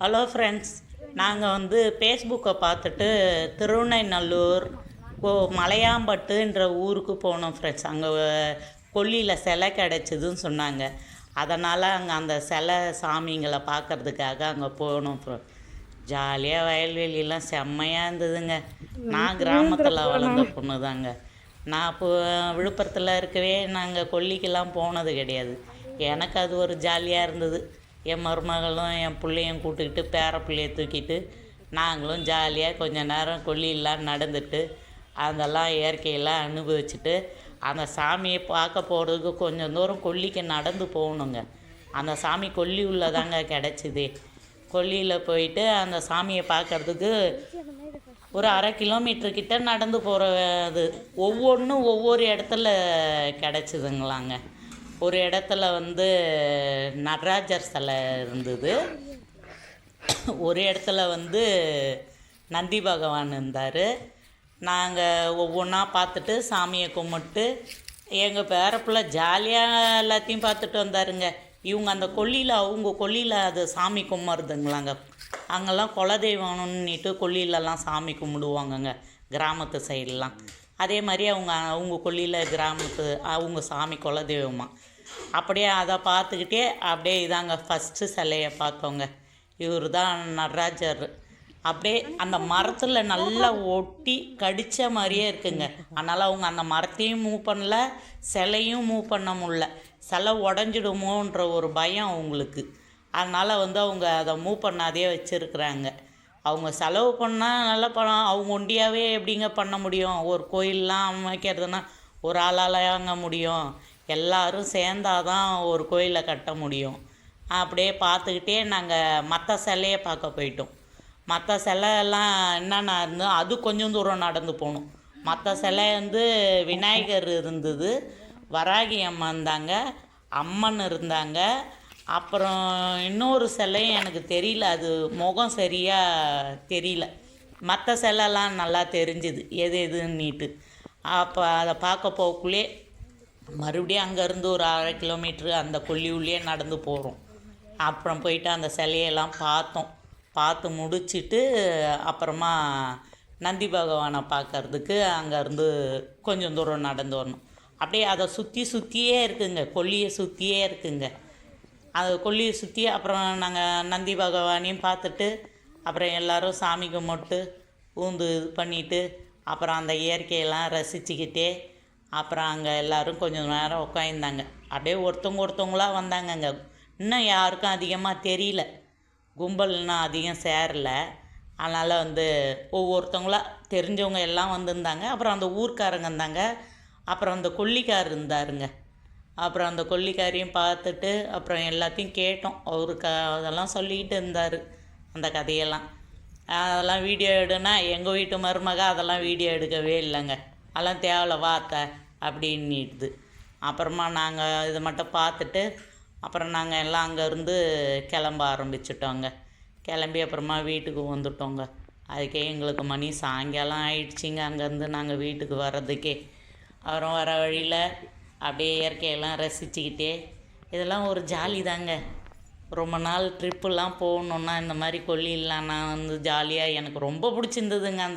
Hello friends நாங்கள் வந்து ஃபேஸ்புக்கை பார்த்துட்டு திருவண்ணைநல்லூர் கோ மலையாம்பட்டுன்ற ஊருக்கு போனோம் ஃப்ரெண்ட்ஸ் அங்கே கொல்லியில் சிலை கிடச்சிதுன்னு சொன்னாங்க. அதனால் அங்கே அந்த சிலை சாமிங்களை பார்க்கறதுக்காக அங்கே போனோம் ஃப்ரெண்ட் ஜாலியாக வயல்வெளியெல்லாம் செம்மையாக இருந்ததுங்க. நான் கிராமத்தில் வளர்ந்த பொண்ணு தாங்க நான் இப்போ விழுப்புரத்தில் இருக்கவே நாங்கள் கொல்லிக்கெல்லாம் போனது கிடையாது. எனக்கு அது ஒரு ஜாலியாக இருந்தது. என் மருமகளும் என் பிள்ளையும் கூட்டுக்கிட்டு பேர பிள்ளைய தூக்கிட்டு நாங்களும் ஜாலியாக கொஞ்ச நேரம் கொல்லியெல்லாம் நடந்துட்டு அதெல்லாம் இயற்கையெல்லாம் அனுபவிச்சுட்டு அந்த சாமியை பார்க்க போகிறதுக்கு கொஞ்சம் தூரம் கொல்லிக்கு நடந்து போகணுங்க. அந்த சாமி கொல்லி உள்ளதாங்க கிடச்சிது. கொல்லியில் போயிட்டு அந்த சாமியை பார்க்கறதுக்கு ஒரு அரை கிலோமீட்டர் கிட்ட நடந்து போகிறது ஒவ்வொன்றும் ஒவ்வொரு இடத்துல கிடச்சிதுங்களாங்க. ஒரு இடத்துல வந்து நடராஜர் சிலை இருந்தது. ஒரு இடத்துல வந்து நந்தி பகவான் இருந்தார். நாங்கள் ஒவ்வொன்றா பார்த்துட்டு சாமியை கும்பிட்டு எங்கள் பேரப்புள்ள ஜாலியாக எல்லாத்தையும் பார்த்துட்டு வந்தாருங்க. இவங்க அந்த கொல்லியில் அவங்க கொல்லியில் அது சாமி கும்பிட்றதுங்களாங்க அங்கெல்லாம் குலதெய்வம்னுட்டு கொல்லியிலலாம் சாமி கும்பிடுவாங்கங்க கிராமத்து சைடெலாம் அதே மாதிரி அவங்க அவங்க கொல்லியில் கிராமத்து அவங்க சாமி குலதெய்வமா. அப்படியே அதை பார்த்துக்கிட்டே அப்படியே இதாங்க ஃபஸ்ட்டு சிலையை பார்த்தோங்க. இவர் தான் நடராஜர். அப்படியே அந்த மரத்தில் நல்லா ஒட்டி கடித்த மாதிரியே இருக்குங்க. அதனால் அவங்க அந்த மரத்தையும் மூவ் பண்ணல சிலையும் மூவ் பண்ண முடில சிலை உடஞ்சிடுமோன்ற ஒரு பயம் அவங்களுக்கு. அதனால் வந்து அவங்க அதை மூவ் பண்ணாதே வச்சுருக்குறாங்க. அவங்க செலவு பண்ணால் நல்ல பணம் அவங்க ஒண்டியாகவே எப்படிங்க பண்ண முடியும்? ஒரு கோயிலெலாம் அமைக்கிறதுனா ஒரு ஆளாலயாங்க முடியும். எல்லாரும் சேர்ந்தாதான் ஒரு கோயிலை கட்ட முடியும். அப்படியே பார்த்துக்கிட்டே நாங்கள் மற்ற சிலையை பார்க்க போயிட்டோம். மற்ற சிலை எல்லாம் என்னென்ன இருந்தோ அது கொஞ்சம் தூரம் நடந்து போகணும் மற்ற சிலை வந்து விநாயகர் இருந்தது. வராகி அம்மன் இருந்தாங்க அம்மன் இருந்தாங்க. அப்புறம் இன்னொரு சிலையும் எனக்கு தெரியல. அது முகம் சரியாக தெரியல. மற்ற சிலைலாம் நல்லா தெரிஞ்சுது. எது எதுன்னுட்டு. அப்போ அதை பார்க்க போக்குள்ளே மறுபடியும் அங்கேருந்து ஒரு அரை கிலோமீட்ரு அந்த கொல்லி நடந்து போகிறோம் அப்புறம் போயிட்டு அந்த சிலையெல்லாம் பார்த்தோம். பார்த்து முடிச்சுட்டு அப்புறமா நந்தி பகவானை பார்க்கறதுக்கு அங்கேருந்து கொஞ்சம் தூரம் நடந்து வரணும். அப்படியே அதை சுற்றி சுற்றியே இருக்குங்க. கொல்லியை சுற்றியே இருக்குங்க. அது கொல்லியை சுற்றி அப்புறம் நாங்கள் நந்தி பகவானையும் பார்த்துட்டு அப்புறம் எல்லோரும் சாமி கும்பிட்டு ஊந்து இது பண்ணிட்டு அப்புறம் அந்த இயற்கையெல்லாம் ரசிச்சுக்கிட்டே அப்புறம் அங்கே எல்லோரும் கொஞ்சம் நேரம் உட்காந்தாங்க அப்படியே ஒருத்தவங்க ஒருத்தவங்களா வந்தாங்கங்க. இன்னும் யாருக்கும் அதிகமாக தெரியல. கும்பல் இன்னும் அதிகம் சேரல. அதனால் வந்து ஒவ்வொருத்தவங்களாக தெரிஞ்சவங்க எல்லாம் வந்திருந்தாங்க. அப்புறம் அந்த ஊர்க்காரங்க இருந்தாங்க. அப்புறம் அந்த கொல்லிக்கார் இருந்தாருங்க. அப்புறம் அந்த கொல்லிக்காரையும் பார்த்துட்டு அப்புறம் எல்லாத்தையும் கேட்டோம். அவரு க அதெல்லாம் சொல்லிக்கிட்டு இருந்தார் அந்த கதையெல்லாம். அதெல்லாம் வீடியோ எடுனா எங்கள் வீட்டு மருமக அதெல்லாம் வீடியோ எடுக்கவே இல்லைங்க. அதெல்லாம் தேவையில்ல வாத்த அப்படின்னுது. அப்புறமா நாங்கள் இதை மட்டும் பார்த்துட்டு அப்புறம் நாங்கள் எல்லாம் அங்கேருந்து கிளம்ப ஆரம்பிச்சிட்டோங்க. கிளம்பி அப்புறமா வீட்டுக்கு வந்துட்டோங்க. அதுக்கே எங்களுக்கு மணி சாயங்காலம் ஆயிடுச்சிங்க அங்கேருந்து நாங்கள் வீட்டுக்கு வர்றதுக்கே. அப்புறம் வர வழியில் அப்படியே இயற்கையெல்லாம் ரசிச்சுக்கிட்டே. இதெல்லாம் ஒரு ஜாலி தாங்க. ரொம்ப நாள் ட்ரிப்புலாம் போகணுன்னா இந்த மாதிரி கொல்லிலாம் நான் வந்து ஜாலியாக எனக்கு ரொம்ப பிடிச்சிருந்ததுங்க அந்த